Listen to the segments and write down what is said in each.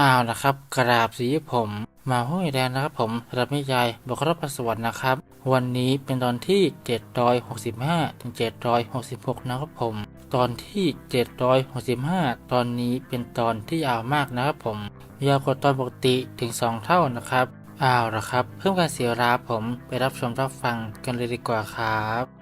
อ้าวนะครับกราบสีผมมาห้วยแดนนะครับผมรับนิยายบทรับประสวรรค์นะครับ วันนี้เป็นตอนที่ 765 ถึง 766 นะครับผม ตอนที่ 765 ตอนนี้เป็นตอนที่ยาวมากนะครับผม ยาวกว่าตอนปกติถึง 2 เท่านะครับอ้าวละครับ เพิ่มการเสียเวลาผมไปรับชมรับฟังกันเลยดีกว่าครับ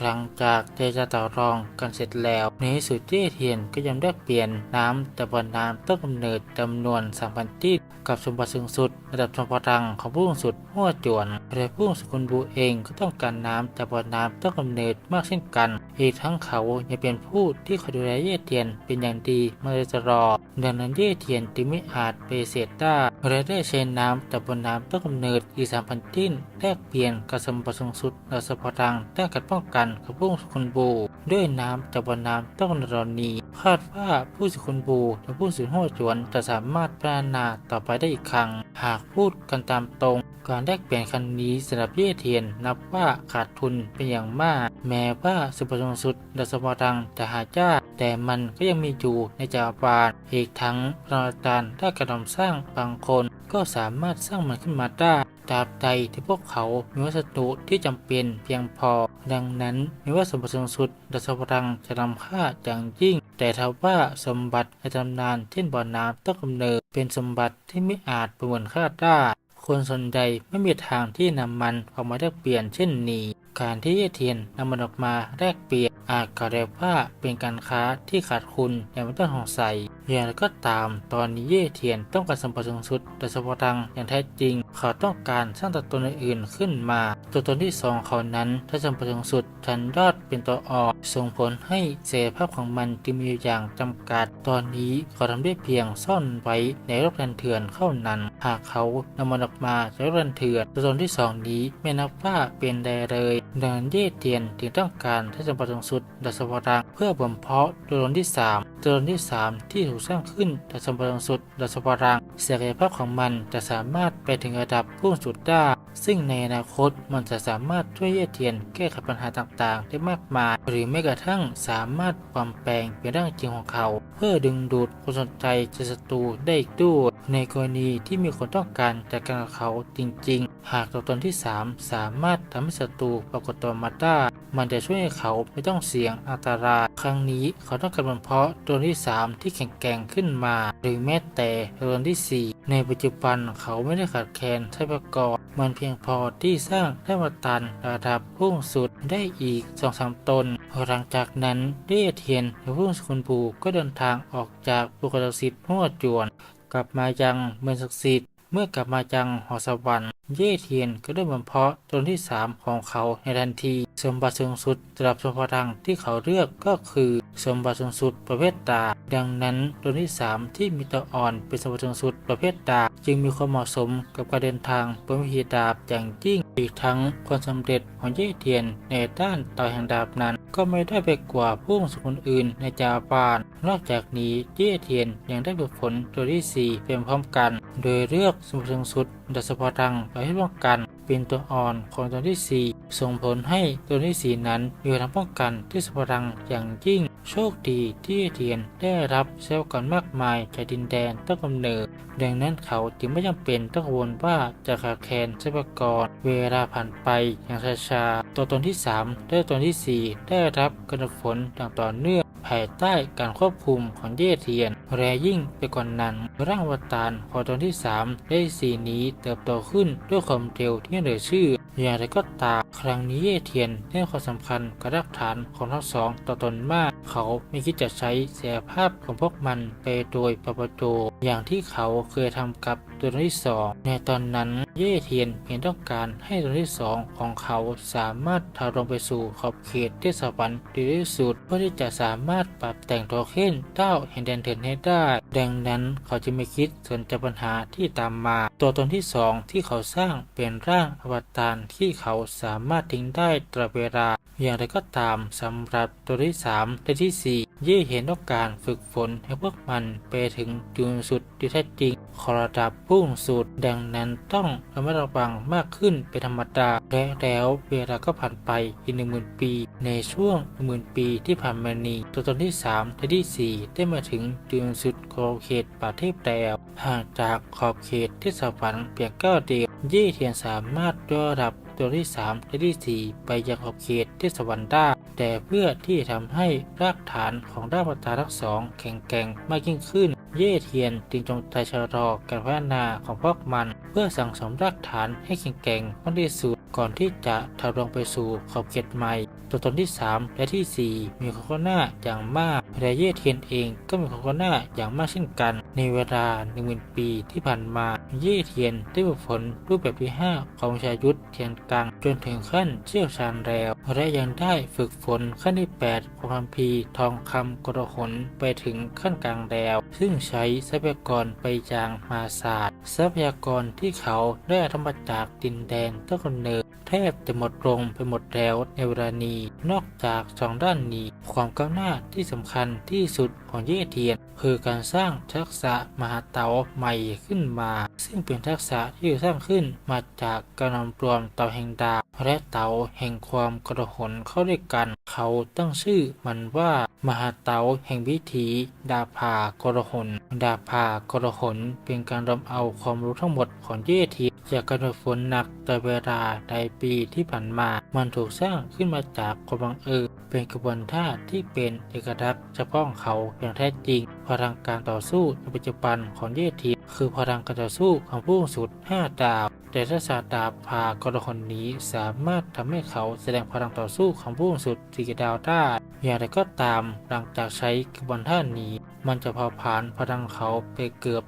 หลังจากเจรจาต่อรองกันเสร็จแล้วในที่สุดเจ้เทียนก็ยังได้เปลี่ยนน้ำแต่บนน้ำต้นกำเนิดจำนวน 3,000 ที่กับสมบัติสูงสุด ระดับชมพลังของผู้สูงสุดหัวจวนและผู้สูงคุณบูเองก็ต้องการน้ำแต่บนน้ำต้นกำเนิดมากเช่นกัน อีกทั้งเขายังเป็นผู้ที่คอยดูแลเย่เทียนเป็นอย่างดีมาเลยจะรอดังนั้นเย่เทียนจึงไม่อาจปเสธได้และได้ใช้น้ำแต่บนน้ำต้นกำเนิดอีก3,000 ที่แลกเปลี่ยนกับสมบัติสูงสุดและสมบัติพลังด้านการป้องกันกับผู้สูงคุณบูด้วยน้ำจากบวน้ำต้นกำเนิดเหล่านี้คาดว่าผู้สุคุณบูและผู้สืบหัวจวนจะสามารถพัฒนาต่อไปได้อีกครั้ง หากพูดกันตามตรง การแลกเปลี่ยนครั้งนี้สำหรับเย่เทียนนับว่าขาดทุนเป็นอย่างมาก แม้ว่าสุประสงสุดดัสมรังจะหาจ้า แต่มันก็ยังมีอยู่ในจักรวาลอีกทั้งพระอาจารย์ได้กระทำสร้างบางคน ก็สามารถสร้างมันขึ้นมาได้ตราบใดที่พวกเขา มีวัสดุที่จำเป็นเพียงพอ ดังนั้นม่ว่าสมบัติสูงสุดดัสมรังจะนำค่าอย่างยิ่ง แต่ถ้าว่าสมบัติในตำนานเช่นบ่อน้ำต้นกำเนิดเป็นสมบัติที่ไม่อาจประเมินค่าได้คนส่วนใหญ่ไม่มีทางที่นำมันออกมาแลกเปลี่ยนเช่นนี้ การที่เยเทียนนำมันออกมาแลกเปลี่ยนอาจกล่าวได้ว่าเป็นการค้าที่ขาดคุณอย่างไม่ต้องสงสัยอย่างไรก็ตาม ตอนนี้เย่เทียนต้องการสมบัติสูงสุดแต่สมบัติังอย่างแท้จริง เขาต้องการสร้างตัวตนอื่นๆขึ้นมา ตัวตนที่สองเขานั้นถ้าสมบัติสูงสุดชันยอดเป็นตัวออกส่งผลให้เสรีภาพของมันจึงมีอย่างจำกัด ตอนนี้เขาทำได้เพียงซ่อนไว้ในรถแทนเถื่อนเท่านั้น หากเขานำมันออกมาจากรถแทนเถื่อนตัวตนที่สองนี้ไม่นับว่าเป็นใดเลยดังนั้นเย่เตียนจึงต้องการถ้าสมบัติสูงสุดดัสวรังเพื่อบ่มเพาะตัวตนที่ 3 ตัวตนที่ 3 ที่ถูกสร้างขึ้นดัสวรังสุดดัสวรังศักยภาพของมันจะสามารถไปถึงระดับผู้สุดได้ ซึ่งในอนาคตมันจะสามารถช่วยเย่เทียนแก้ไขปัญหาต่างๆ ได้มากมาย หรือแม้กระทั่งสามารถปลอมแปลงเป็นร่างจริงของเขา เพื่อดึงดูดคนสนใจจากศัตรูได้อีกด้วยในกรณีที่มีคนต้องการจัดการกับเขาจริง ๆ หากตัวตนที่ 3 สามารถทำให้ศัตรูปรากฏตัวมาได้มันจะช่วยให้เขาไม่ต้องเสี่ยงอันตราย ครั้งนี้เขาต้องการบรรเพาะตัวที่ 3 ที่แข็งแกร่งขึ้นมา หรือแม้แต่ตัวที่ 4 ในปัจจุบันเขาไม่ได้ขาดแคลนทรัพยากรมันเพียงพอที่สร้างได้มาตันระดับพุ่งสุดได้อีก2อสมตน หลังจากนั้นเดียเทียนและผู้สุนผูก็เดินทางออกจากบุคลากรหัวจวน กลับมายังเมืองศักดิ์สิทธิ์เมื่อกลับมายังหอสวรรค์ เย่เทียนก็ได้บำเพาะตนที่ 3 ของเขาในทันที สมบัติสูงสุดสำหรับสมบัติที่เขาเลือกก็คือ สมบัติสูงสุดประเภทดาบดังนั้นตนที่ 3 ที่มีตัวอ่อนเป็นสมบัติสูงสุดประเภทดาบจึงมีความเหมาะสมกับการเดินทางบนวิธีดาบอย่างยิ่งอีกทั้งความสำเร็จของเย่เทียนในด้านต่อแห่งดาบนั้น ก็ไม่ได้ไปกว่าผู้สุคนอื่นในจาปานนอกจากนี้เย่เทียนยังได้ฝึกฝนตัวที่ 4 เป็นพร้อมกัน โดยเลือกสมบัติสูงสุด ดัสพรังไปให้ป้องกัน เป็นตัวอ่อนของตัวที่ 4 ส่งผลให้ตัวที่ 4 นั้นมีพลังป้องกันที่สพรังอย่างยิ่ง โชคดีที่เทียนได้รับเซลล์ก่อนมากมายจากดินแดนต้นกำเนิด ดังนั้นเขาจึงไม่จำเป็นต้องกังวลว่าจะขาดแคลนทรัพยากรเวลาผ่านไปอย่างช้าๆตัวตนที่3ได้ตัวที่ 4 ได้รับกระฝนอย่างต่อเนื่องภายใต้การควบคุมของเย่เทียน แรยิ่งไปกว่านนั้น ร่างวตารของตนที่ 3 ได้สีนี้เติบโตขึ้นด้วยความเร็วที่เหลือชื่อ อย่างไรก็ตาม ครั้งนี้เย่เทียนได้ความสำคัญกับรากฐานของทั้งสองต่อตนมาก เขาไม่คิดจะใช้เสียภาพของพวกมันไปโดยปปโจอย่างที่เขาเคยทำกับตัวที่สองในตอนนั้นเย่เทียนเพียงต้องการให้ตัวที่สองของเขาสามารถทาลงไปสู่ขอบเขตที่สวรรค์ดีที่สุดเพื่อที่จะสามารถปรับแต่งโทเค็นเต้าแห่งแดนเถินให้ได้ ดังนั้นเขาจะไม่คิดสนใจปัญหาที่ตามมา ตัวตนที่สองที่เขาสร้างเป็นร่างอวตารที่เขาสามารถทิ้งได้ตลอดเวลา อย่างไรก็ตามสำหรับตัวที่3และที่ 4 เย่เห็นต้องการฝึกฝนให้พวกมันไปถึงจุดสุดที่แท้จริงขอระดับพุ่งสุดดังนั้นต้องระมัดระวังมากขึ้นเป็นธรรมดา และแล้วเวลาก็ผ่านไปอีกหนึ่งหมื่นปี ในช่วงหนึ่งหมื่นปีที่ผ่านมานี้ตัวตนที่3และที่ 4 ได้มาถึงจุดสุดขอบเขตป่าเทพแดวห่างจากขอบเขตที่สวรรค์เพียงก้าวเดียวเย่เทียนสามารถยกระดับ ตัวที่ 3 และที่ 4 ไปยังขอบเขตที่สวรรค์ได้แต่เพื่อที่จะทำให้รากฐานของด้านประตาทั้งสองแข็งแกร่งมากยิ่งขึ้น เย่เทียนจึงจงใจชะลอการพัฒนาของพวกมัน เพื่อสั่งสมรากฐานให้แข็งแกร่งมากที่สุดก่อนที่จะทะลวงไปสู่ขอบเขตใหม่ ตัวตนที่ 3 และที่ 4 มีความก้หน้าอย่างมากและเย่เทียนเองก็มีความก้หน้าอย่างมากเช่นกัน ในเวลา10,000ปีที่ผ่านมา เย่เทียนได้ฝึกฝนรูปแบบที่ 5 ของชายุทธเทียนกังจนถึงขั้นเชี่ยวชาญแล้วและยังได้ฝึกฝนขั้นที่ 8 ของคัมภีร์ทองคำกระหนไปถึงขั้นกลางแล้ว ซึ่งใช้ทรัพยากรไปอย่างมาศาลทรัพยากรที่เขาได้ทำมาจากดินแดนต้นกำเนิดแทบจะหมดลงไปหมดแล้วในเวลานี้ นอกจากสองด้านนี้ ความก้าวหน้าที่สำคัญที่สุดของเย่เทียน คือการสร้างทักษะมหาเต๋าใหม่ขึ้นมา ซึ่งเป็นทักษะที่สร้างขึ้นมาจากการนำรวมเต๋าแห่งดาว และเต๋าแห่งความกระหนเข้าด้วยกัน เขาตั้งชื่อมันว่ามหาเต๋าแห่งวิถีดาภากระหน ดาภากระหนเป็นการรวมเอาความรู้ทั้งหมดของเยทีจากการฝึกฝนหนักแต่เวลาในปีที่ผ่านมา มันถูกสร้างขึ้นมาจากความบังเอิญเป็นกระบวนท่าที่เป็นเอกลักษณ์เฉพาะของเขาอย่างแท้จริง พลังการต่อสู้ในปัจจุบันของเยทีคือพลังการต่อสู้ของผู้สุด 5 ดาว แต่ถ้าศาสตราพากรคนนี้สาามารถทำให้เขาแสดงพลังต่อสู้ของผู้สุดสี่ดาวได้อย่างไรก็ตามหลังจากใช้กระบวนท่านี้ มันจะเผาผลาญพลังเขาไปเกือบ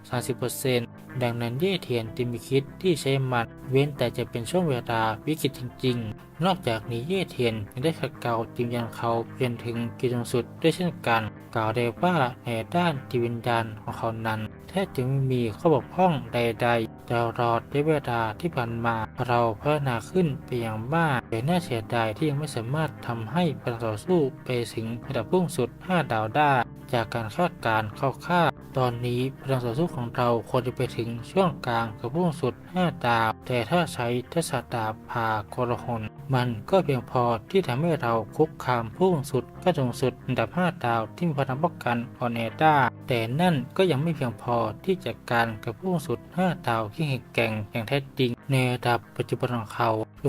30%ดังนั้นเย่เทียนจึงมีคิดที่ใช้มันเว้นแต่จะเป็นช่วงเวลาวิกฤตจริง ๆ นอกจากนี้เย่เทียนยังได้ขัดเกลาจิมยันเขาเปลี่ยนถึงกิจสูงสุดด้วยเช่นกัน กล่าวได้ว่าในด้านจิตวิญญาณของเขานั้น แท้จะไม่มีข้อบกพร่องใดๆตลอดระยะเวลาที่ผ่านมา เราพัฒนาขึ้นไปอย่างมากแต่น่าเสียดายที่ยังไม่สามารถทำให้พลังต่อสู้ไปถึงระดับพุ่งสุด 5 ดาวได้ จากการคาดการณ์คร่าว ตอนนี้พลังต่อสู้ของเราควรจะไปถึงช่วงกลางกับพุ่งสุด5ดาวแต่ถ้าใช้ทัศดาบพาโครหนมันก็เพียงพอที่ทำให้เราคุกคามพุ่งสุดก็สูงสุดอันดับ5ดาวที่มีพลังป้องกันออนแอได้แต่นั่นก็ยังไม่เพียงพอที่จะการกับพุ่งสุด5ดาวที่แข็งแกร่งอย่างแท้จริงในระดับปัจจุบันของเขา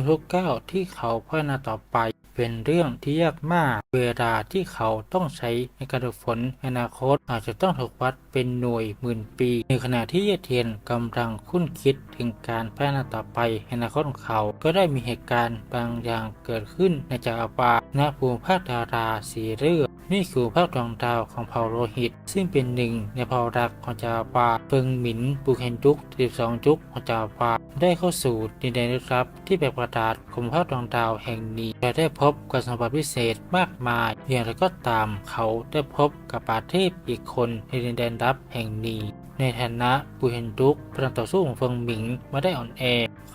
ทุกๆก้าวที่เขาพัฒนาต่อไป เป็นเรื่องที่ยากมาก เวลาที่เขาต้องใช้ในการฝึกฝนในอนาคตอาจจะต้องถูกวัดเป็นหน่วยหมื่นปี ในขณะที่เยเทียนกำลังคุ้นคิดถึงการพัฒนาต่อไปในอนาคตของเขา ก็ได้มีเหตุการณ์บางอย่างเกิดขึ้นในจักรวาลณภูมิภาคดาราสีเรือ นี่คือภาคดวงดาวของเผ่าโลหิต ซึ่งเป็นหนึ่งในเผ่ารักของจักรวาเฟิงหมินปูเคนจุก12จุกของจักรวาได้เข้าสู่ดินแดนลึกลับที่แปลกประหลาดของภาคดวงดาวแห่งนี้และได้พบกับสมบัติพิเศษมากมายอย่างไรก็ตามเขาได้พบกับปาเทพอีกคนในดินแดนลับแห่งนี้ในฐานะปูเฮนดุกพลังต่อสู้ของเฟิงหมิงมาได้อ่อนแอ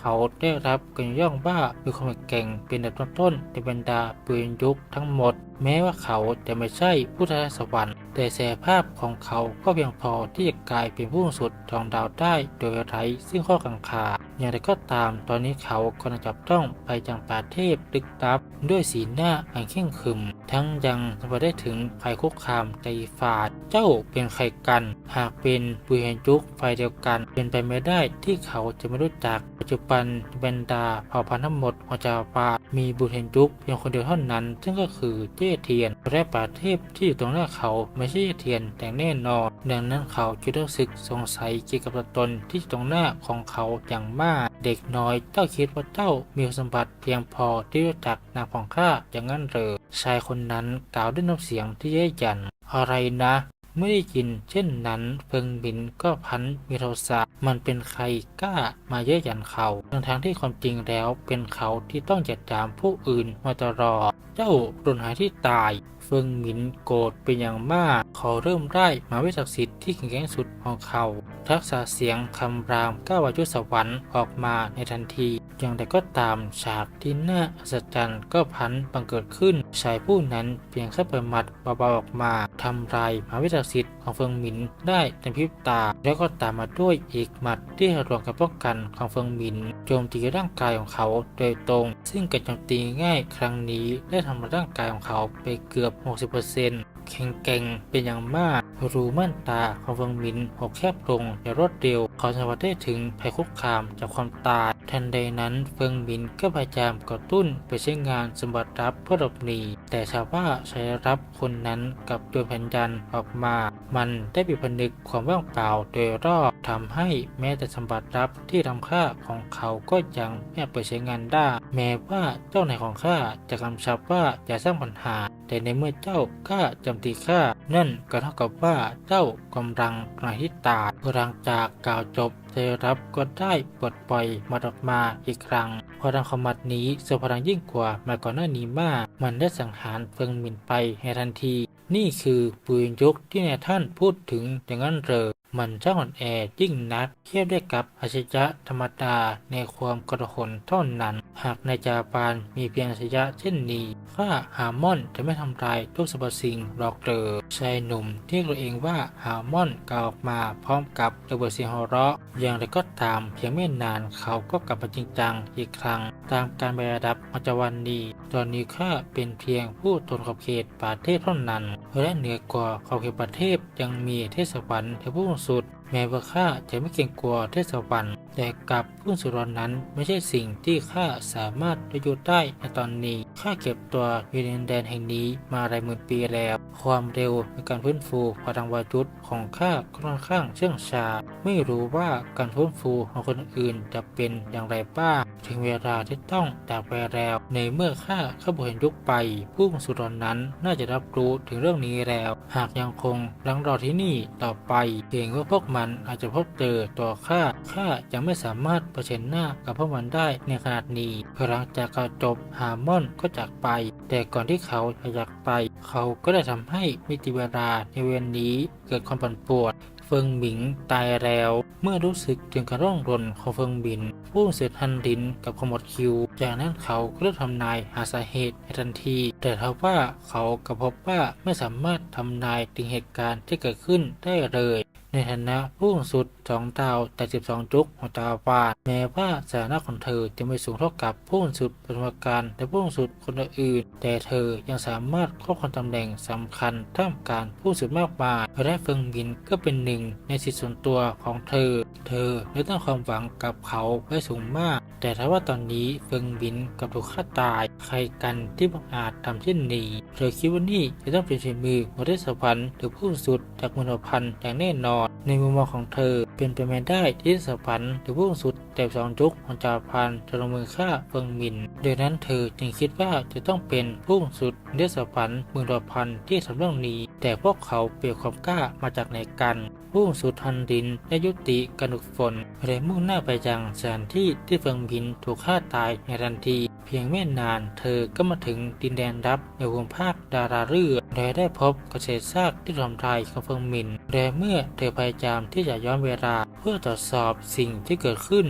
เขาได้รับการย่องว่ามีความแข็งแกร่งเป็นอันดับต้นๆในบรรดาปืนยุคทั้งหมด แม้ว่าเขาจะไม่ใช่ผู้ท้าสวรรค์ แต่แสภาพของเขาก็เพียงพอที่จะกลายเป็นผู้สูงสุดทองดาวได้โดยไร้ซึ่งข้อกังขาอย่างไรก็ตามตอนนี้เขากำลังจับต้องไปยังป่าเทพลึกลับ ด้วยสีหน้าอันเข่งขรึม ทั้งยังสัมผัสได้ถึงภัยคุกคามใจฝาด เจ้าเป็นใครกัน หากเป็นปุยเฮนจุกไฟเดียวกัน เป็นไปไม่ได้ที่เขาจะไม่รู้จักปัจจุบันบรรดาเผ่าพันธุ์ทั้งหมดของจาวปามีบุตรเฮนจุกเพียงคนเดียวเท่านั้น ซึ่งก็คือเจ้เทียนและป่าเทพที่อยู่ตรงหน้าเขาไม่ใช่เจ้เทียนแต่แน่นอน ดังนั้นเขาจึงรู้สึกสงสัยเกี่ยวกับตัวตนที่อยู่ตรงหน้าของเขาอย่างมาก เด็กน้อยเจ้าคิดว่าเจ้ามีสมบัติเพียงพอที่รู้จักนางของข้าอย่างนั้นเหรอชายคนนั้นกล่าวด้วยน้ำเสียงที่เย้ยหยันอะไรนะ ไม่ได้ยินเช่นนั้นเพิงบินก็พันมีโทสะมันเป็นใครกล้ามาเย้ยหยันเขาทั้งทางที่ความจริงแล้วเป็นเขาที่ต้องจัดจามผู้อื่นมาตลอดเจ้ารุนหายที่ตาย เฟิงหมินโกรธเป็นอย่างมาก เขาเริ่มไล่หมาวิศักดิ์สิทธิ์ที่แข็งแกร่งสุดของเขา ทักษะเสียงคำรามก้าวายุสวรรค์ออกมาในทันที อย่างไรก็ตามฉากที่น่าอัศจรรย์ก็พันบังเกิดขึ้น ชายผู้นั้นเพียงแค่เปิดหมัดเบาๆออกมาทำลายมหาวิทยาศิษย์ของเฟิงหมินได้ในพริบตา แล้วก็ตามมาด้วยอีกหมัดที่รวมกับป้องกันของเฟิงหมินโจมตีร่างกายของเขาโดยตรง ซึ่งการโจมตีง่ายครั้งนี้ได้ทำร่างกายของเขาไปเกือบ60%แข็งแกร่งเป็นอย่างมาก รูม่านตาของเฟิงมินหกแคบลงอย่างรวดเร็วเขาสัมผัสได้ถึงภัยคุกคามจากความตาย ทันใดนั้นเฟิงมินก็พยายามกระตุ้นไปใช้งานสมบัติรับเพื่อหลบหนีแต่ชาวบ้านใช้รับคนนั้นกับโยนแผ่นยันออกมา มันได้ปิดผนึกความว่างเปล่าโดยรอบทำให้แม้แต่สมบัติรับที่ทำค่าของเขาก็ยังไม่อาจเปิดใช้งานได้ แม้ว่าเจ้านายของข้าจะกำชับว่าอย่าสร้างปัญหา แต่ในเมื่อเจ้าข้าจำตีข้านั่นก็เท่ากับว่าเจ้ากำลังกระทิตาพลังจากกล่าวจบเซรับก็ได้ปลดปล่อยมัดออกมาอีกครั้งพลังขมัดนี้สพลังยิ่งกว่ามาก่อนหน้านี้มาก มันได้สังหารเฟิงหมินไปในทันที นี่คือปืนยกที่นายท่านพูดถึงอย่างนั้นเหรอ มันช่างอ่อนแอยิ่งนักเทียบได้กับอาชญะธรรมดาในความกระหนเท่านั้น หากในจาปานมีเพียงอาชญะเช่นนี้ข้าฮามอนจะไม่ทำลายทุกสรรพสิ่งหรอกเหรอชายหนุ่มที่เรียกตัวเองว่าฮามอนกล่าวออกมาพร้อมกับระเบิดเสียงหัวเราะ อย่างไรก็ตามเพียงไม่นานเขาก็กลับมาจริงจังอีกครั้ง ตามการไประดับมัจวันนีตอนนี้ข้าเป็นเพียงผู้ทนขอบเขตประเทศเท่านั้น และเหนือกว่าขอบเขตประเทศยังมีเทศวรรค์ที่ผู้สูงสุด แม้ว่าข้าจะไม่เก่งกว่าเทศวรรค์แต่กับผู้สุรนนั้นไม่ใช่สิ่งที่ข้าสามารถประยุทธ์ได้ในตอนนี้ข้าเก็บตัวอยู่ในแดนแห่งนี้มาหลายหมื่นปีแล้ว ความเร็วในการฟื้นฟูพลังวายุทธ์ของข้าค่อนข้างเชื่องช้าไม่รู้ว่าการฟื้นฟูของคนอื่นจะเป็นอย่างไรบ้างถึงเวลาที่ต้องจากไปแล้ว ในเมื่อข้าเข้าบเห็นยุคไป ผู้สุรนนั้นน่าจะรับรู้ถึงเรื่องนี้แล้ว หากยังคงรังรอที่นี่ต่อไปเกรงว่าพวกมันอาจจะพบเจอตัวข้าข้ายังไม่สามารถเผชิญหน้ากับพวกมันได้ในขนาดนี้พอหลังจากการจบฮาร์มอนก็จากไป แต่ก่อนที่เขาจะจากไป เขาก็ได้ทำให้มิติเวลาในเวรนี้เกิดความปั่นป่วนเฟิงหมิงตายแล้ว เมื่อรู้สึกถึงการร่องรนของเฟิงบินผู้เสร็จทันดินกับขมวดคิว จากนั้นเขาก็เริ่มทำนายหาสาเหตุในทันที แต่ทว่าเขาก็พบว่าไม่สามารถทำนายถึงเหตุการณ์ที่เกิดขึ้นได้เลย ในฐานะผู้สุดสองดาวแต่ 12 จุกของจักรวาลแม้ว่าสถานะของเธอจะไม่สูงเท่ากับผู้สุดปฐมกาลและผู้สุดคนอื่น แต่เธอยังสามารถครอบครองตำแหน่งสำคัญท่ามกลางผู้สูงมากมายและเฟิงบินก็เป็นหนึ่งในสิทธิส่วนตัวของเธอ เธอได้ตั้งความหวังกับเขาไว้สูงมาก แต่ถ้าว่าตอนนี้เฟิงบินกับถูกฆ่าตายใครกันที่บังอาจทำเช่นนี้เธอคิดว่านี่จะต้องเป็นฝีมือของเทศพันธ์หรือผู้สุดจากมนุพันธ์อย่างแน่นอนในมุมมองของเธอ เป็นไปไม่ได้ที่เทศพันธ์หรือผู้สุดแต่สองจุกของจาพันธ์จะลงมือฆ่าเฟิงมินดังนั้นเธอจึงคิดว่าจะต้องเป็นผู้สุดเทศพันธ์มือดพันธ์ที่ทำเรื่องนี้ แต่พวกเขาเปลี่ยนความกล้ามาจากไหนกัน ผู้สุดทันดินได้ยุติการฝึกฝนเลยมุ่งหน้าไปยังสถานที่ที่เฟิงบินถูกฆ่าตายในทันที พียงไม่นานเธอก็มาถึงดินแดนรับในภูมิภาคดาราเรือและได้พบกเศษซากที่ทำลายของเฟิงมินและเมื่อเธอพยายามที่จะย้อนเวลาเพื่อตรวจสอบสิ่งที่เกิดขึ้น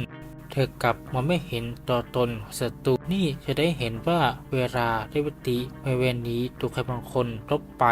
เธอกลับมองไม่เห็นตัวตนของศัตรูนี่จะได้เห็นว่าเวลาได้วิติบริเวณนี้ถูกใครบางคนลบไป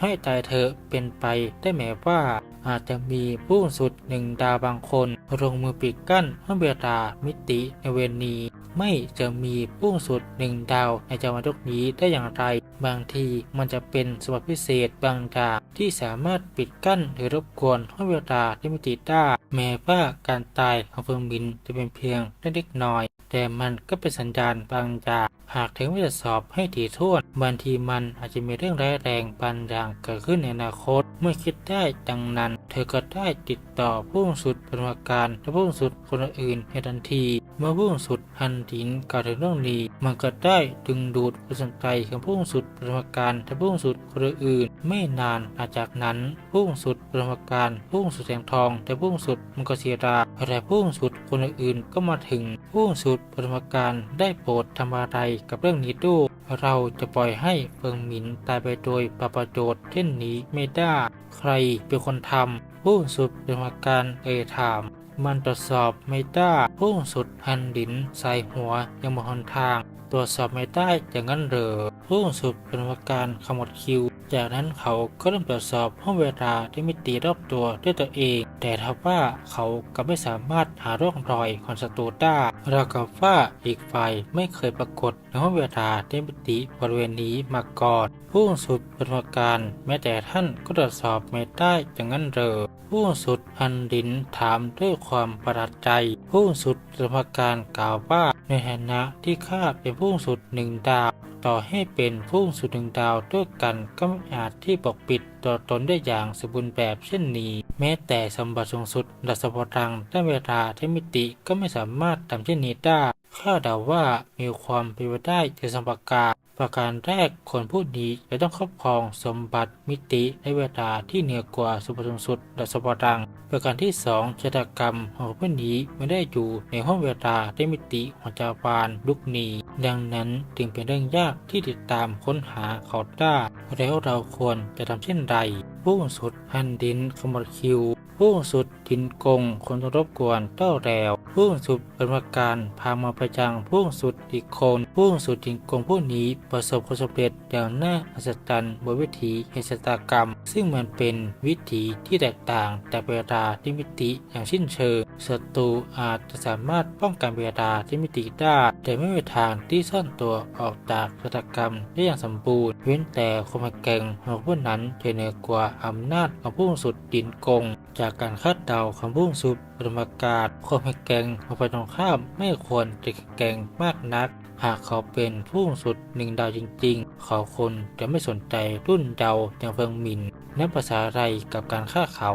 ให้ตายเธอเป็นไปได้แม้ว่า อาจจะมีผู้สุดหนึ่งดาวบางคนลงมือปิดกั้นให้เวลามิติในเวรนี้ ไม่จะมีผู้สุดหนึ่งดาวในจังหวัดนี้ได้อย่างไร บางทีมันจะเป็นสมบัติพิเศษบางอย่างที่สามารถปิดกั้นหรือรบกวนให้เวลาที่มิติได้แม้ว่าการตายของเฟิงบินจะเป็นเพียงเล็กน้อย แต่มันก็เป็นสัญญาณบางอย่างหากถึงไม่จะสอบให้ถี่ถ้วนบางทีมันอาจจะมีเรื่องร้ายแรงบางอย่างเกิดขึ้นในอนาคตเมื่อคิดได้ดังนั้นเธอก็ได้ติดต่อผู้สุดปฏิบัติการและผู้สุดคนอื่นในทันที เมื่อผู้สุดฮันดินกล่าวถึงเรื่องนี้ มันก็ได้ดึงดูดความสนใจของผู้สุดปฏิบัติการและผู้สุดคนอื่น ไม่นานหลังจากนั้นผู้สุดปฏิบัติการผู้สุดแสงทองและผู้สุดมังกรศิราและผู้สุดคนอื่นๆก็มาถึงผู้สุดปฏิบัติการได้โปรดทำอะไรกับเรื่องนี้ด้วยเราจะปล่อยให้เฟิงหมินตายไปโดยปราประโยชน์เช่นนี้ไม่ได้ ใครเป็นคนทำผู้สุดปรรมการเอ่ยถามมันตรวจสอบไม่ได้ผู้สุดหันดินใส่หัวยังมองหนทาง ตรวจสอบไม่ได้อย่างนั้นเหรอผู้สุดเป็นกรรมการขมวดคิว จากนั้นเขาก็เริ่มตรวจสอบห้องเวลาที่มิติรอบตัวด้วยตัวเอง แต่ทว่าเขาก็ไม่สามารถหาร่องรอยของศัตรูได้ราวกับว่าอีกฝ่ายไม่เคยปรากฏในห้องเวลาที่มิติบริเวณนี้มาก่อนผู้สุดเป็นกรรมการแม้แต่ท่านก็ตรวจสอบไม่ได้อย่างนั้นเหรอผู้สุดหันดินถามด้วยความประหลาดใจ ผู้สุดกรรมการกล่าวว่าในฐานะที่ข้าเป็นพุ่งสุดหนึ่งดาว ต่อให้เป็นพุ่งสุดหนึ่งดาวด้วยกันก็ไม่อาจที่ปกปิดตัวตนได้อย่างสมบูรณ์แบบเช่นนี้ แม้แต่สมบัติสูงสุดดัชพลังได้เวลาเทมิติก็ไม่สามารถทำเช่นนี้ได้ข้าเดาว่ามีความเป็นไปได้ในสมประการประการแรกคนผู้นี้จะต้องครอบครองสมบัติมิติในเวลาที่เหนือกว่าสมบัติสูงสุดดัชพลัง ประการที่สองชะตากรรมของผู้นี้ไม่ได้อยู่ในห้องเวลาได้มิติของจาวานลุกนี้ดังนั้นจึงเป็นเรื่องยากที่ติดตามค้นหาเขาได้แล้วเราควรจะทำเช่นไรผู้สุดหันดินขมวดคิวผู้สุดดินกงคนรบกวนเต้าแรวผู้สุดเป็นประการพามาประจังผู้สุดอีกคนผู้สุดดินกงผู้นี้ประสบความสำเร็จอย่างน่าอัศจรรย์บนวิถีเหตุชะตากรรม ซึ่งมันเป็นวิถีที่แตกต่างแต่เวลาที่มิติอย่างสิ้นเชิงศัตรูอาจจะสามารถป้องกันเวลาที่มิติได้ แต่ไม่มีทางที่ซ่อนตัวออกจากชะตากรรมได้อย่างสมบูรณ์เว้นแต่ความแก่งของผู้นั้นจะเหนือกว่าอำนาจของผู้สุดดินกง จากการคาดเดาของผู้สุดปรมการความแก่งของฝ่ายตรงข้ามไม่ควรจะแก่งมากนัก หากเขาเป็นผู้สุดหนึ่งดาวจริงๆ เขาคนจะไม่สนใจรุ่นเดาอย่างเฟิงหมินนับภาษาอะไรกับการฆ่าเขา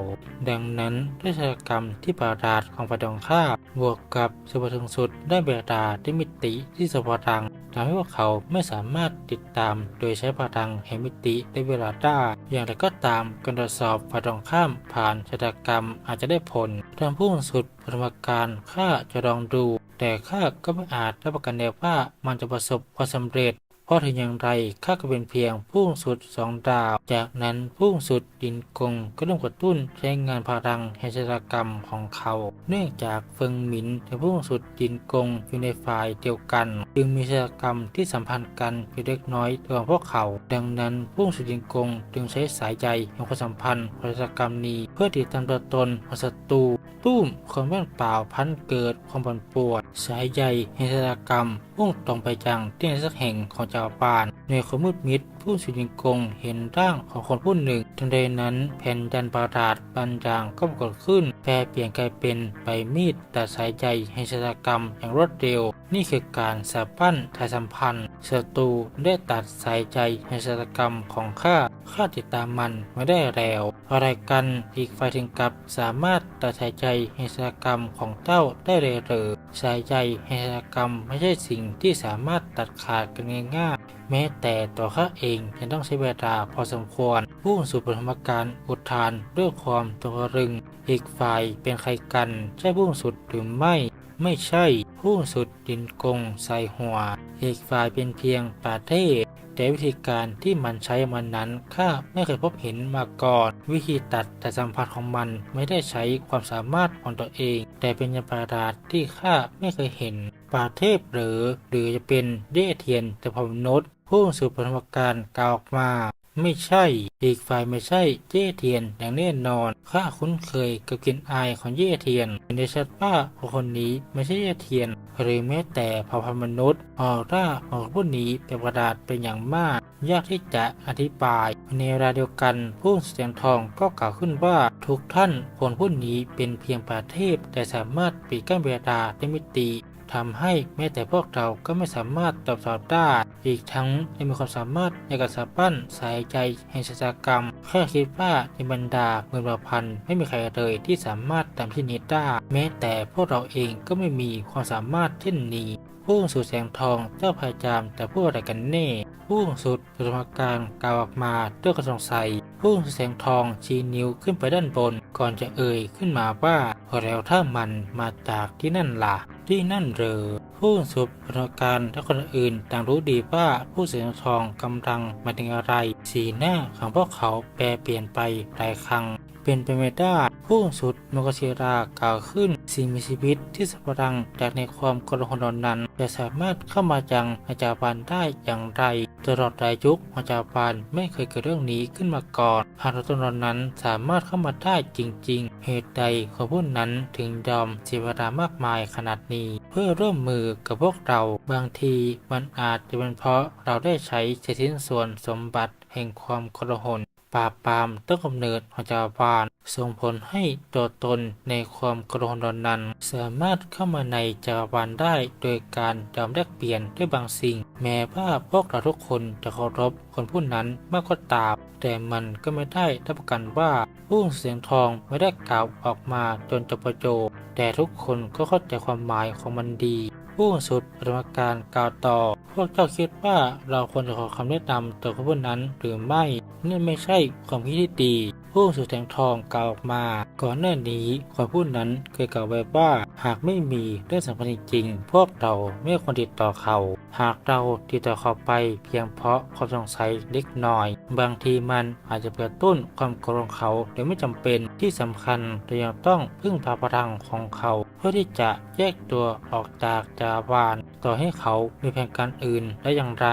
ดังนั้นด้วยชะกรรมที่ประหลาดของฝ่ายตรงข้ามบวกกับสุภาพสูงสุดได้เบลาที่มิติที่สพลังทำให้พวกเขาไม่สามารถติดตามโดยใช้พลังแห่งมิติได้เวลาได้อย่างไรก็ตามการตรวจสอบฝ่ายตรงข้ามผ่านชะตากรรมอาจจะได้ผลทางผู้สุดปรมาการข้าจะลองดู แต่ข้าก็ไม่อาจรับประกันได้ว่ามันจะประสบความสำเร็จ เพราะถึงอย่างไรข้าก็เป็นเพียงผู้สุดสองดาว จากนั้นผู้สุดดินกงก็เริ่มกระตุ้นใช้งานพลังแห่งชะตากรรมของเขา เนื่องจากเฟิงหมินและผู้สุดดินกงอยู่ในฝ่ายเดียวกัน จึงมีชะตากรรมที่สัมพันธ์กันเพียงเล็กน้อยระหว่างพวกเขา ดังนั้นผู้สุดดินกงจึงใช้สายใยแห่งความสัมพันธ์ของชะตากรรมนี้ เพื่อติดตามตัวตนของศัตรูตุ้มคนแว่นเปล่าพันเกิดความปั่นป่วนสายใยแห่งชะตากรรม พุ่งตรงไปยังที่ไหนสักแห่งของจักรวาลในความมืดมิดผู้สุดิงกงเห็นร่างของคนผู้หนึ่ง ทันใดนั้นแผ่นยันปราดบางอย่างก็ปรากฏขึ้นแปรเปลี่ยนกลายเป็นใบมีดตัดสายใยแห่งชะตากรรมอย่างรวดเร็ว นี่คือการสาปั้นทายสัมพันธ์ศัตรูได้ตัดสายใจแห่งชะตากรรมของข้าข้าติดตามมันไม่ได้แล้วอะไรกันอีกฝ่ายถึงกับสามารถตัดสายใจแห่งชะตากรรมของเจ้าได้เลยหรือ สายใจแห่งกรรมไม่ใช่สิ่งที่สามารถตัดขาดกันง่ายๆแม้แต่ตัวข้าเองยังต้องใช้เวลาพอสมควรผู้สู่ปฐมการอุทานด้วยความตระรึง อีกฝ่ายเป็นใครกัน ใช่ผู้สุดหรือไม่ไม่ใช่ ผู้สุดดินกงใส่หัว อีกฝ่ายเป็นเพียงปาเทศ แต่วิธีการที่มันใช้มันนั้นข้าไม่เคยพบเห็นมาก่อน วิธีตัดแต่สัมผัสของมันไม่ได้ใช้ความสามารถของตัวเอง แต่เป็นยาประหลาดที่ข้าไม่เคยเห็นป่าเทพหรือหรือจะเป็นเย่เทียนแต่พอมนุษผู้สู่ปฐมการกล่าวออกมา ไม่ใช่ อีกฝ่ายไม่ใช่เย่เทียนอย่างแน่นอน ข้าคุ้นเคยกับกลิ่นอายของเย่เทียนเห็นได้ชัดว่าคนนี้ไม่ใช่เย่เทียน หรือแม้แต่เผ่าพันธุ์มนุษย์ ออร่าของผู้นี้เป็นประหลาดเป็นอย่างมาก ยากที่จะอธิบาย ในเวลาเดียวกันผู้เสียงทองก็กล่าวขึ้นว่าทุกท่านคนผู้นี้เป็นเพียงประเทพแต่สามารถปิดกั้นเวลาได้มิติ ทำให้แม้แต่พวกเราก็ไม่สามารถตอบสอบได้ อีกทั้งยังมีความสามารถในการสาปั้นสายใจแห่งชะตากรรม แค่คิดว่าในบรรดาหมื่นกว่าพันธ์ไม่มีใครเลยที่สามารถทำที่นี้ได้ แม้แต่พวกเราเองก็ไม่มีความสามารถเช่นนี้ผู้สู่แสงทองเจ้าพายจามแต่ผู้อะไรกันแน่ผู้สุดปรมการกล่าวออกมาด้วยกระสงสัยผู้สู่แสงทองชี้นิ้วขึ้นไปด้านบน ก่อนจะเอ่ยขึ้นมาว่าแล้วถ้ามันมาจากที่นั่นล่ะ ที่นั่นเหรอผู้สุบประการและคนอื่นต่างรู้ดีว่าผู้เสียทองกำลังมาถึงอะไร สีหน้าของพวกเขาแปรเปลี่ยนไปหลายครั้ง เป็นไปไม่ได้ผู้สุดมกชิรากล่าวขึ้น สิ่งมีชีวิตที่สับรังจากในความกระหนนั้น จะสามารถเข้ามายังอาจาบานได้อย่างไร ตลอดหลายยุคอาจาบานไม่เคยเกิดเรื่องนี้ขึ้นมาก่อนหากตัวตนนั้นสามารถเข้ามาได้จริง ๆ เหตุใดคนผู้นั้นถึงยอมเสียเวลามากมายขนาดนี้ เพื่อร่วมมือกับพวกเราบางทีมันอาจจะเป็นเพราะเราได้ใช้เศษชิ้นส่วนสมบัติแห่งความกระหน ราบปรามต้นกำเนิดของจักรวาลส่งผลให้ตัวตนในความกระหนนั้น สามารถเข้ามาในจักรวาลได้ โดยการยอมแลกเปลี่ยนด้วยบางสิ่ง แม้ว่าพวกเราทุกคนจะเคารพคนผู้นั้นมากก็ตาม แต่มันก็ไม่ได้รับประกันว่าผู้เสียงทองไม่ได้กล่าวออกมาจนจบประโจคแต่ทุกคนก็เข้าใจความหมายของมันดี ผู้สุดปรมาการกล่าวต่อ พวกเจ้าคิดว่าเราควรจะขอคำแนะนำต่อคนผู้นั้นหรือไม่นี่ไม่ใช่ความคิดที่ดีผู้สุดแสงทองกล่าวออกมา ก่อนหน้านี้คนผู้นั้นเคยกล่าวไว้ว่าหากไม่มีเรื่องสำคัญจริงๆพวกเราไม่ควรติดต่อเขา หากเราติดต่อเขาไปเพียงเพราะความสงสัยเล็กน้อย บางทีมันอาจจะเปิดต้นความโกรธเขาโดยไม่จำเป็นที่สำคัญเรายังต้องพึ่งพาพลังของเขา เพื่อที่จะแยกตัวออกจากจาวานต่อให้เขามีแผนการอื่นได้อย่างไร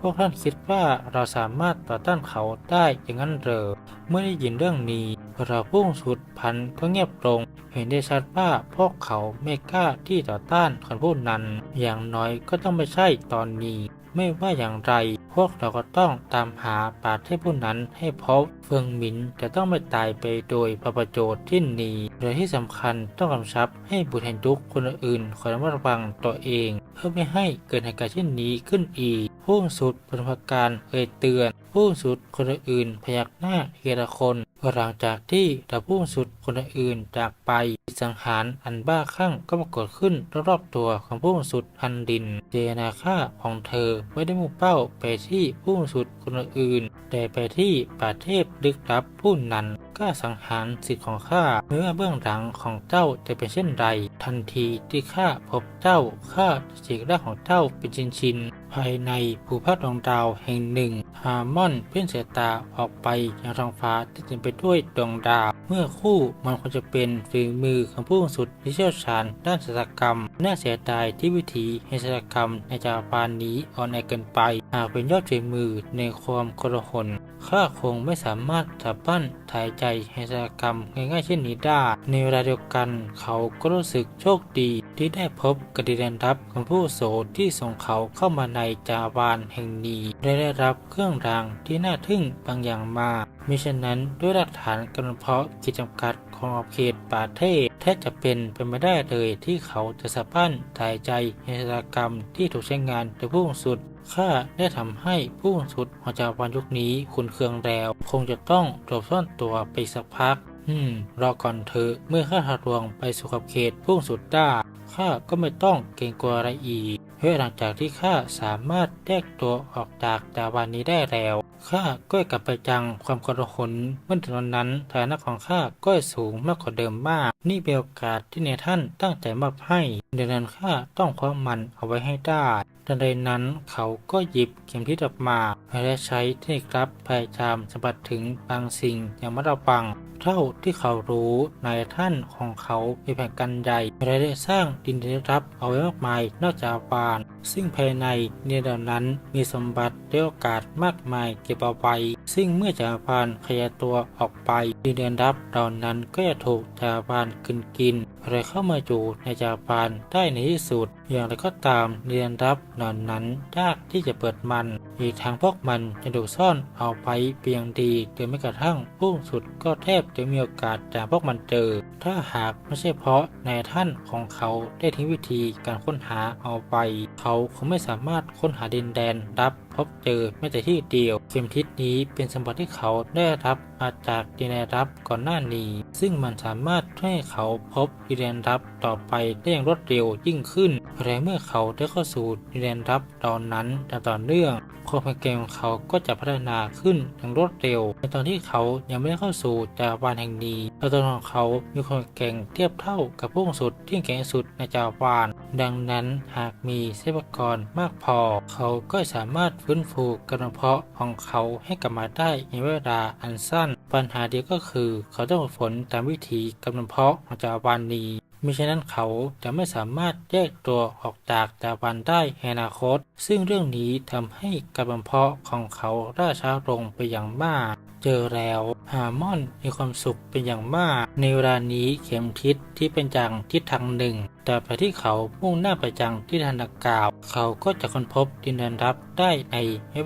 พวกท่านคิดว่าเราสามารถต่อต้านเขาได้อย่างนั้นเหรอเมื่อได้ยินเรื่องนี้เราพุ่งสุดพันก็เงียบลง เห็นได้ชัดว่าพวกเขาไม่กล้าที่ต่อต้านคนผู้นั้น อย่างน้อยก็ต้องไม่ใช่ตอนนี้ ไม่ว่าอย่างไร พวกเราก็ต้องตามหาป่าเทพผู้นั้นให้พบเฟิงหมินจะต้องไม่ตายไปโดยประโยชน์ที่นี้และที่สำคัญต้องกำชับให้บุตรแห่งยุคคนอื่นคอยระมัดระวังตัวเอง เพื่อไม่ให้เกิดเหตุการณ์เช่นนี้ขึ้นอีก ผู้สุดปรมาการเอ่ยเตือน ผู้สุดคนอื่นพยักหน้าเฮละคนหลังจากที่ดาผู้สุดคนอื่นจากไปสังหารอันบ้าคลั่งก็ปรากฏขึ้นรอบๆตัวของผู้สุดอันดิน เจนาค่าของเธอไม่ได้มุ่งเป้าไปที่ผู้สุดคนอื่น แต่ไปที่ป่าเทพลึกลับผู้นั้น กล้าสังหารสิทธิ์ของข้าเมื่อเบื้องหลังของเจ้าจะเป็นเช่นไร ทันทีที่ข้าพบเจ้าข้าจะฉีกร่างของเจ้าเป็นชิ้นๆภายในภูพาดวงดาวแห่งหนึ่ง ฮาร์มอนเพื่อนเสายตาออกไปยังท้องฟ้าที่เต็มไปด้วยดวงดาว เมื่อคู่มันควรจะเป็นฝีมือของผู้สุดที่เชี่ยวชาญด้านศิลปกรรม น่าเสียดายที่วิธีแห่งศิลปกรรมในจักรวาลนี้อ่อนแอเกินไป หากเป็นยอดฝีมือในความกระหนข้าคงไม่สามารถจับปั้นถ่ายใจห่งศิลปกรรมง่ายๆเช่นนี้ได้ ในเวลาเดียวกัน เขาก็รู้สึกโชคดีที่ได้พบกับดินแดนรับของผู้โสที่ส่งเขาเข้ามาในจาวานแห่งนี้และได้รับเครื่องรางที่น่าทึ่งบางอย่างมามิฉะนั้นด้วยหลักฐานกำหนดเพาะขีดจำกัดของขอบเขตป่าเทศแทบจะเป็นไปไม่ได้เลยที่เขาจะสะพั้นถ่ายใจในชะตากรรมที่ถูกใช้งานโดยผู้สุด ข้าได้ทำให้ผู้สุดของจาวานยุคนี้ขุนเคืองแล้ว คงจะต้องหลบซ่อนตัวไปสักพัก อืม รอก่อนเถอะเมื่อข้าทะลวงไปสู่ขอบเขตพุ่งสุดได้ข้าก็ไม่ต้องเกรงกลัวอะไรอีกเพื่อหลังจากที่ข้าสามารถแยกตัวออกจากดาวานนี้ได้แล้วข้าก็กลับไปจังความกระหนเมื่อถึงวันนั้นฐานะของข้าก็สูงมากกว่าเดิมมาก นี่เป็นโอกาสที่ในท่านตั้งใจมอบให้เดังนั้นข้าต้องคว้ามันเอาไว้ให้ได้ ทันใดนั้นเขาก็หยิบเข็มทิศออกมาและใช้เทคนิครับพยายามสัมผัสถึงบางสิ่งอย่างมัดระวังเท่าที่เขารู้นายท่านของเขามีแผนการใหญ่และได้สร้างดินแดนรับเอาไว้มากมายนอกจากปาน ซึ่งภายในเนเดานั้นมีสมบัติและโอกาสมากมายเก็บเอาไว้ซึ่งเมื่อจักรพรรดิขยายตัวออกไปดินแดนรับเหล่านั้นก็จะถูกจักรพรรดิกินกินและเข้ามาอยู่ในจักรพรรดิได้ในที่สุด อย่างไรก็ตามดินแดนรับเหล่านั้นยากที่จะเปิดมัน อีกทางพวกมันจะถูกซ่อนเอาไปเพียงดีจนไม่กระทั่งผู้สุดก็แทบจะมีโอกาสจากพวกมันเจอ ถ้าหากไม่ใช่เพราะนายท่านของเขาได้ทิ้งวิธีการค้นหาเอาไป เขาคงไม่สามารถค้นหาดินแดนรับ พบเจอแม้แต่ที่เดียว เข็มทิศนี้เป็นสมบัติที่เขาได้รับมาจากดินแดนรับก่อนหน้านี้ ซึ่งมันสามารถช่วยให้เขาพบดินแดนรับต่อไปได้อย่างรวดเร็วยิ่งขึ้นและเมื่อเขาได้เข้าสู่ดินแดนรับตอนนั้นอย่ต่อเนื่องความแข็งแกร่งของเขาก็จะพัฒนาขึ้นอย่างรวดเร็ว ในตอนที่เขายังไม่ได้เข้าสู่จักรวาลแห่งนี้และตัวของเขามีความแข็งเทียบเท่ากับผู้สุดที่แข็งสุดในจักรวาลดังนั้นหากมีทรัพยากรมากพอ เขาก็สามารถฟื้นฟูกำลังเพาะของเขาให้กลับมาได้ในเวลาอันสั้น ปัญหาเดียวก็คือ เขาต้องฝึกฝนตามวิธีกำลังเพาะของจาวานี มิฉะนั้นเขาจะไม่สามารถแยกตัวออกจากจักรวาลได้ในอนาคต ซึ่งเรื่องนี้ทำให้การบำเพาะของเขาล่าช้าลงไปอย่างมาก เจอแล้วฮาร์มอนมีความสุขเป็นอย่างมาก ในเวลานี้เข็มทิศที่เป็นจังทิศทางหนึ่ง แต่ไปที่เขามุ่งหน้าไปจังที่ทางดังกล่าว เขาก็จะค้นพบดินแดนรับได้ใน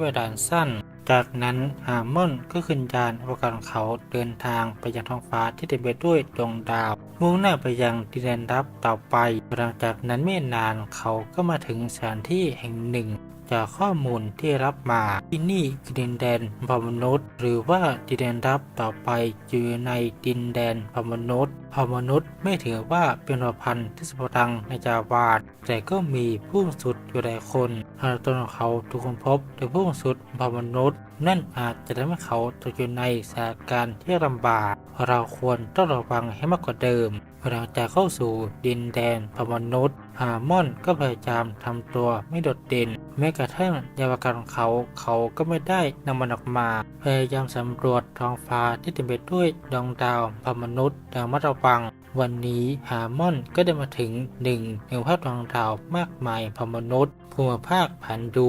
เวลาสั้น จากนั้นฮาร์มอนก็ขึ้นยานอวกาศของเขาเดินทางไปยังท้องฟ้าที่เต็มไปด้วยดวงดาว มุ่งหน้าไปยังดินแดนรับต่อไป หลังจากนั้นไม่นานเขาก็มาถึงสถานที่แห่งหนึ่ง จากข้อมูลที่รับมาที่นี่คือดินแดนพมนุษย์ หรือว่าดินแดนรับต่อไปอยู่ในดินแดนพมนุษย์พมนุษย์ไม่ถือว่าเป็นเผ่าพันธุ์ที่สมดังในจาวาดแต่ก็มีผู้สุดอยู่หลายคนหากตัวของเขาถูกค้นพบโดยผู้สุดพมนุษย์ นั่นอาจจะทำให้เขาตกอยู่ในสถานการณ์ที่ลำบาก เราควรต้องระวังให้มากกว่าเดิมหลังจากเข้าสู่ดินแดนพมนุษย์ ฮาร์มอนก็พยายามทำตัวไม่โดดเด่น แม้กระทั่งยาวกาศของเขาเขาก็ไม่ได้นำมันออกมา พยายามสำรวจท้องฟ้าที่เต็มไปด้วยดวงดาวพมนุษย์ดังมัดระวัง วันนี้ฮาร์มอนก็ได้มาถึงหนึ่งในภาพดวงดาวมากมายพมนุษย์ภูมิภาคผันดู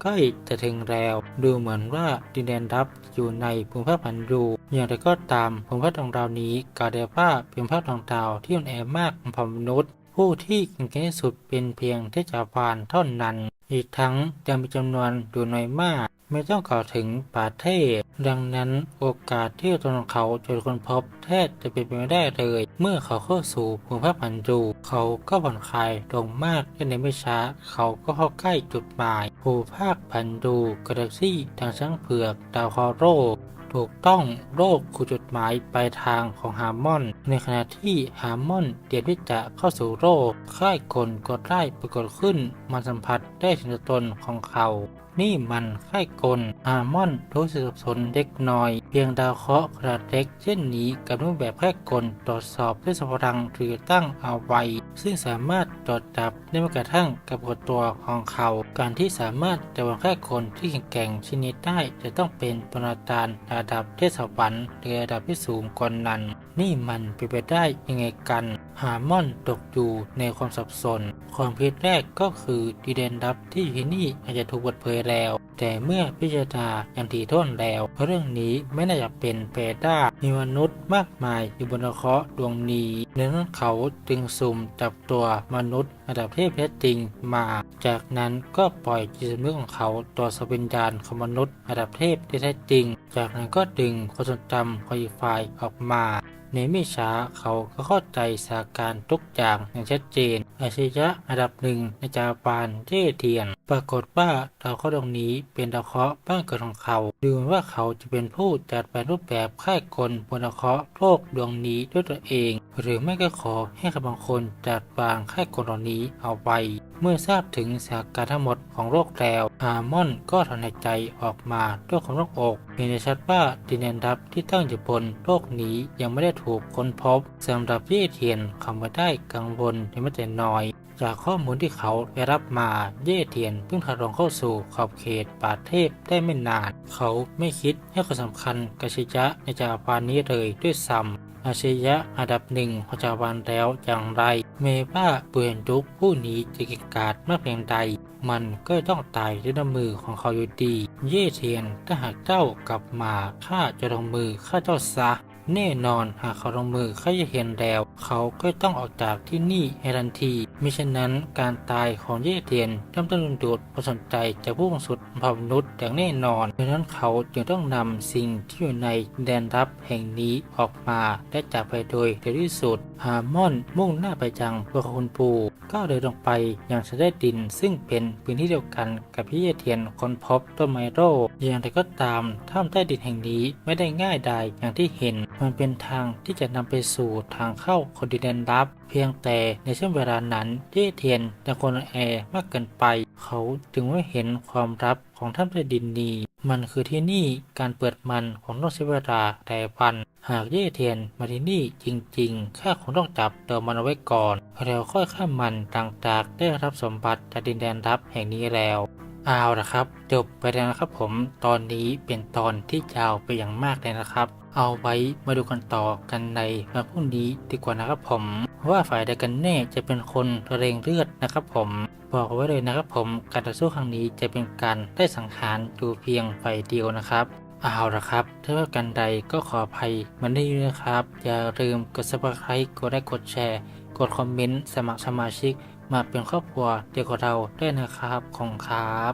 ใกล้จะถึงแล้ว ดูเหมือนว่าดินแดนรับอยู่ในภูมิภาคพันดูอย่างไรก็ตามภูมิภาคดวงดาวนี้กล่าวได้ว่าเป็นภูมิภาคดวงดาวที่อ่อนแอมากของมนุษย์ ผู้ที่เก่งที่สุดเป็นเพียงเทพจักรวาลเท่านั้น อีกทั้งยังมีจำนวนอยู่น้อยมาก ไม่ต้องกล่าวถึงประเทศดังนั้นโอกาสที่ตัวของเขาจะคนพบแทบจะเป็นไปไม่ได้เลย เมื่อเขาเข้าสู่ภูมิภาคพันธุ์ดูเขาก็ผ่อนคลายลงมากและในไม่ช้า เขาก็เข้าใกล้จุดหมาย ภูมิภาคพันธุ์ดูกาแล็กซี่ทางช้างเผือกดาวคอโร ถูกต้องโลกคือจุดหมายปลายทางของฮาร์มอน ในขณะที่ฮาร์มอนเตรียมที่จะเข้าสู่โลกค่ายกลกดได้ปรากฏขึ้นมาสัมผัสได้ถึงตนของเขา นี่มันค่ายกลฮาร์มอนรู้สึกสับสนเล็กน้อย เพียงดาวเคราะห์ขนาดเล็กเช่นนี้กับรูปแบบค่ายกลตรวจสอบด้วยสมรังหรือตั้งเอาไว้ ซึ่งสามารถตรวจจับได้แม้กระทั่งกับกฎตัวของเขา การที่สามารถจะวางค่ายกลที่แข็งแกร่งชนิดได้จะต้องเป็นปรมาจารย์ระดับเทศวรรค์หรือระดับที่สูงกว่านั้น นี่มันเป็นไปได้ยังไงกัน ฮาร์มอนตกอยู่ในความสับสน ความผิดแรกก็คือดีเดนดับที่อยู่ที่นี่อาจจะถูกเปิดเผยแล้ว แต่เมื่อพิจารณาอย่างถี่ถ้วนแล้ว เรื่องนี้ไม่น่าจะเป็นไปได้มีมนุษย์มากมายอยู่บนเคราะห์ดวงนี้ดังนั้นเขาจึงสุ่มจับตัวมนุษย์ระดับเทพแท้จริงมา จากนั้นก็ปล่อยจิตสำนึกของเขาต่อสวิญญาณของมนุษย์ระดับเทพที่แท้จริง จากนั้นก็ดึงความทรงจำของอีกฝ่ายออกมา ในไม่ช้าเขาก็เข้าใจสถานการณ์ทุกอย่างอย่างชัดเจน อาชญะอันดับหนึ่งในจาปานเจเทียน ปรากฏว่าดาวเคราะห์ดวงนี้เป็นดาวเคราะห์บ้านเกิดของเขาดูเหมือนว่าเขาจะเป็นผู้จัดแปลรูปแบบค่ายกลบนดาวเคราะห์โลกดวงนี้ด้วยตัวเอง หรือไม่ก็ขอให้ใครบางคนจัดวางค่ายกลเหล่านี้เอาไว้เมื่อทราบถึงสถานการณ์ทั้งหมดของโลกแล้วฮาร์มอนก็ถอนหายใจออกมาด้วยความโล่งอกเห็นได้ชัดว่าดินแดนดับที่ตั้งอยู่บนโลกนี้ยังไม่ได้ถูกค้นพบสำหรับเย่เทียนเขาไม่ได้กังวลในไม่แต่น้อย จากข้อมูลที่เขาได้รับมาเย่เทียนเพิ่งทดลองเข้าสู่ขอบเขตป่าเทพได้ไม่นาน เขาไม่คิดให้ความสำคัญกับชิยะในจักรวาลนี้เลยด้วยซ้ำอาชญะอันดับหนึ่งของจักรวาลแล้วอย่างไร เมว่าเปลี่ยนทุกผู้นี้จะเกิดกาจมากเพียงใด มันก็ต้องตายด้วยน้ำมือของเขาอยู่ดี เย่เทียนถ้าหากเจ้ากลับมาข้าจะลงมือฆ่าเจ้าซะ แน่นอนหากเขาลงมือเข้าจะเห็นแล้ว เขาก็ต้องออกจากที่นี่ให้ทันทีมิฉะนั้นการตายของเย่เทียนย่อมต้องดึงดูดความสนใจจากผู้บริสุทธิ์มนุษย์อย่างแน่นอนดังนั้นเขาจึงต้องนำสิ่งที่อยู่ในแดนรับแห่งนี้ออกมาและจากไปโดยเร็วที่สุดฮาร์มอนมุ่งหน้าไปยังเพื่อคุณปูก้าวเดินลงไปยังชั้นใต้ดินซึ่งเป็นพื้นที่เดียวกันกับที่เย่เทียนค้นพบต้นไมโรอย่างไรก็ตามถ้ำใต้ดินแห่งนี้ไม่ได้ง่ายดายอย่างที่เห็นมันเป็นทางที่จะนำไปสู่ทางเข้าคอนดินแดนลับ เพียงแต่ในช่วงเวลานั้นเย่เทียนยังคนแอมากเกินไป เขาจึงไม่เห็นความลับของถ้ำใต้ดินนี้มันคือที่นี่การเปิดมันของโลกใช้เวลาแต่วัน หากเย่เทียนมาที่นี่จริงๆ ข้าคงต้องจับตัวมันเอาไว้ก่อนแล้วค่อยข้ามมันต่างจากได้รับสมบัติจากดินแดนรับแห่งนี้แล้วเอาละครับ จบไปแล้วนะครับผมตอนนี้เป็นตอนที่ยาวไปอย่างมากเลยนะครับ เอาไว้มาดูกันต่อกันในวันพรุ่งนี้ดีกว่านะครับผม ว่าฝ่ายใดกันแน่จะเป็นคนเร่งเลือดนะครับผม บอกไว้เลยนะครับผมการต่อสู้ครั้งนี้จะเป็นการได้สังหารอยู่เพียงฝ่ายเดียวนะครับเอาละครับถ้าว่ากันใดก็ขออภัยมันได้ด้วยนะครับ อย่าลืมกด subscribe กดไลค์กดแชร์ กดคอมเมนต์สมัครสมาชิก มาเป็นครอบครัวเดียวกับเราได้วยนะครับของครับ